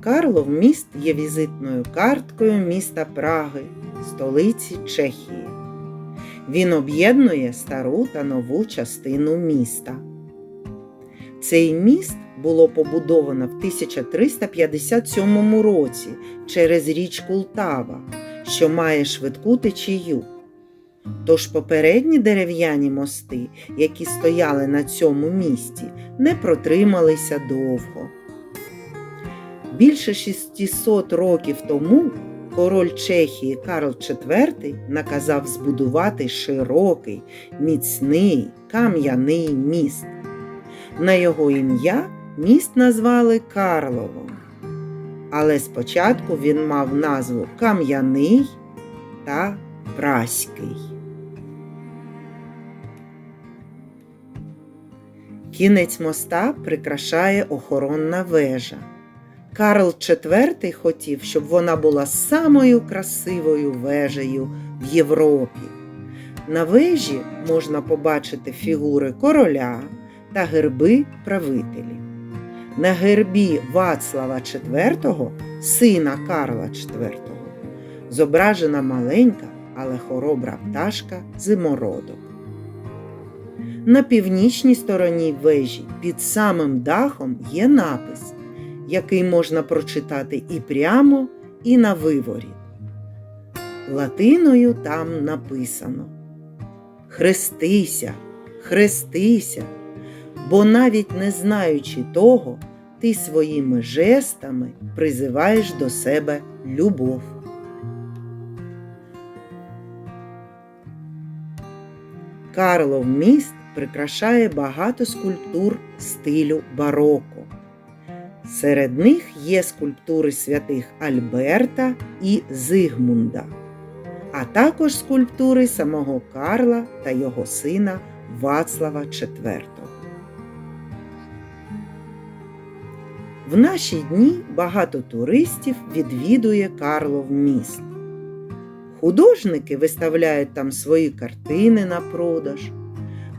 Карлов міст є візитною карткою міста Праги, столиці Чехії. Він об'єднує стару та нову частину міста. Цей міст було побудовано в 1357 році через річку Лтава, що має швидку течію. Тож попередні дерев'яні мости, які стояли на цьому місті, не протрималися довго. Більше 600 років тому король Чехії Карл IV наказав збудувати широкий, міцний кам'яний міст. На його ім'я міст назвали Карловом. Але спочатку він мав назву Кам'яний та Праський. Кінець моста прикрашає охоронна вежа. Карл IV хотів, щоб вона була самою красивою вежею в Європі. На вежі можна побачити фігури короля та герби правителів. На гербі Вацлава IV, сина Карла IV, зображена маленька, але хоробра пташка зимородок. На північній стороні вежі під самим дахом є напис, який можна прочитати і прямо, і на виворіт. Латиною там написано Хрестися, хрестися, бо навіть не знаючи того, ти своїми жестами призиваєш до себе любов. Карлов міст прикрашає багато скульптур стилю бароко. Серед них є скульптури святих Альберта і Зигмунда, а також скульптури самого Карла та його сина Вацлава IV. В наші дні багато туристів відвідує Карлов міст. Художники виставляють там свої картини на продаж.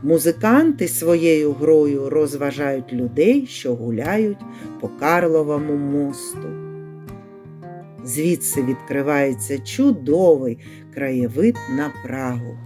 Музиканти своєю грою розважають людей, що гуляють по Карловому мосту. Звідси відкривається чудовий краєвид на Прагу.